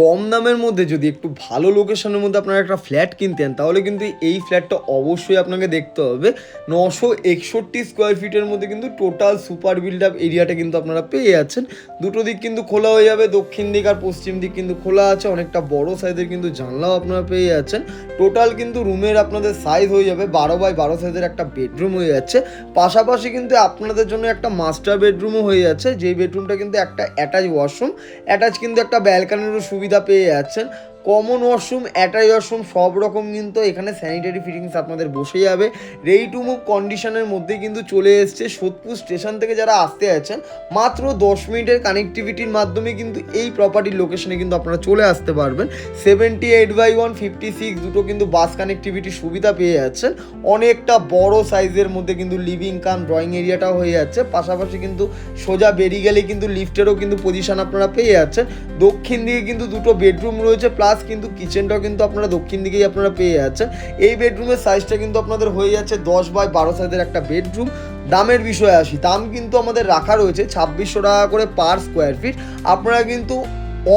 কম দামের মধ্যে যদি একটু ভালো লোকেশনের মধ্যে আপনারা একটা ফ্ল্যাট কিনতেন তাহলে কিন্তু এই ফ্ল্যাটটা অবশ্যই আপনাকে দেখতে হবে। নশো একষট্টি স্কোয়ার ফিটের মধ্যে কিন্তু টোটাল সুপার বিল্ড আপ এরিয়াটা কিন্তু আপনারা পেয়ে যাচ্ছেন। দুটো দিক কিন্তু খোলা হয়ে যাবে, দক্ষিণ দিক আর পশ্চিম দিক কিন্তু খোলা আছে, অনেকটা বড় সাইজের কিন্তু জানলাও আপনারা পেয়ে যাচ্ছেন। টোটাল কিন্তু রুমের আপনাদের সাইজ হয়ে যাবে বারো বাই বারো সাইজের একটা বেডরুম হয়ে যাচ্ছে। পাশাপাশি কিন্তু আপনাদের জন্য একটা মাস্টার বেডরুমও হয়ে যাচ্ছে। যেই বেডরুমটা কিন্তু একটা অ্যাটাচ ওয়াশরুম অ্যাটাচ কিন্তু একটা ব্যালকানিরও সুবিধা পেয়ে যাচ্ছেন। কমন ওয়াশরুম অ্যাটাচ ওয়াশরুম সব রকম কিন্তু এখানে স্যানিটারি ফিটিংস আপনাদের বসে যাবে। রেডি টু মুভ কন্ডিশনের মধ্যে কিন্তু চলে এসছে সোদপুর স্টেশন থেকে যারা আসতে আছেন মাত্র দশ মিনিটের কানেক্টিভিটির মাধ্যমে কিন্তু এই প্রপার্টির লোকেশনে কিন্তু আপনারা চলে আসতে পারবেন। Seventy eight by one fifty six দুটো কিন্তু বাস কানেক্টিভিটির সুবিধা পেয়ে যাচ্ছেন। অনেকটা বড় সাইজের মধ্যে কিন্তু লিভিং কাম ড্রয়িং এরিয়াটাও হয়ে যাচ্ছে। পাশাপাশি কিন্তু সোজা বেরিয়ে গেলে কিন্তু লিফটেরও কিন্তু পজিশন আপনারা পেয়ে যাচ্ছেন। দক্ষিণ দিকে কিন্তু দুটো বেডরুম রয়েছে প্লাস কিন্তু কিচেনটাও কিন্তু আপনারা দক্ষিণ দিকেই আপনারা পেয়ে যাচ্ছেন। এই বেডরুমের সাইজটা কিন্তু আপনাদের হয়ে যাচ্ছে দশ বাই বারো সাইজের একটা বেডরুম দামের বিষয়ে আসি, দাম কিন্তু আমাদের রাখা রয়েছে ছাব্বিশশো টাকা করে পার স্কোয়ার ফিট আপনারা কিন্তু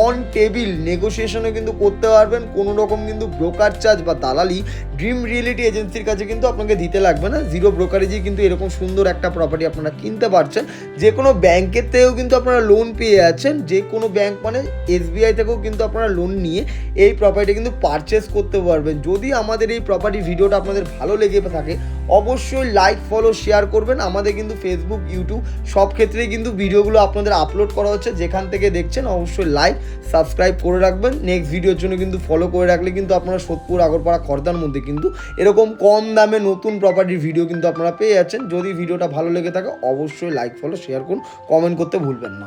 অন টেবিল নেগোসিয়েশনও কিন্তু করতে পারবেন। কোনো রকম কিন্তু ব্রোকার চার্জ বা দালালি ড্রিম রিয়েলিটি এজেন্সির কাছে কিন্তু আপনাকে দিতে লাগবে না। জিরো ব্রোকারেজেই কিন্তু এরকম সুন্দর একটা প্রপার্টি আপনারা কিনতে পারছেন। যে কোনো ব্যাংকের থেকেও কিন্তু আপনারা লোন পেয়ে যাচ্ছেন। যে কোনো ব্যাংক মানে এসবিআই থেকেও কিন্তু আপনারা লোন নিয়ে এই প্রপার্টি কিন্তু পারচেস করতে পারবেন। যদি আমাদের এই প্রপার্টি ভিডিওটা আপনাদের ভালো লেগে থাকে অবশ্যই লাইক ফলো শেয়ার করবেন। আমাদের কিন্তু ফেসবুক ইউটিউব সব ক্ষেত্রেই কিন্তু ভিডিওগুলো আপনাদের আপলোড করা হচ্ছে। যেখান থেকে দেখছেন অবশ্যই লাইক সাবস্ক্রাইব করে রাখবেন। নেক্সট ভিডিওর জন্য কিন্তু ফলো করে রাখলে কিন্তু আপনারা সোদপুর, আগরপাড়া, খর্দার মধ্যে কিন্তু এরকম কম দামে নতুন প্রপার্টির ভিডিও কিন্তু আপনারা পেয়ে যাচ্ছেন। যদি ভিডিওটা ভালো লেগে থাকে, অবশ্যই লাইক ফলো শেয়ার করুন। কমেন্ট করতে ভুলবেন না।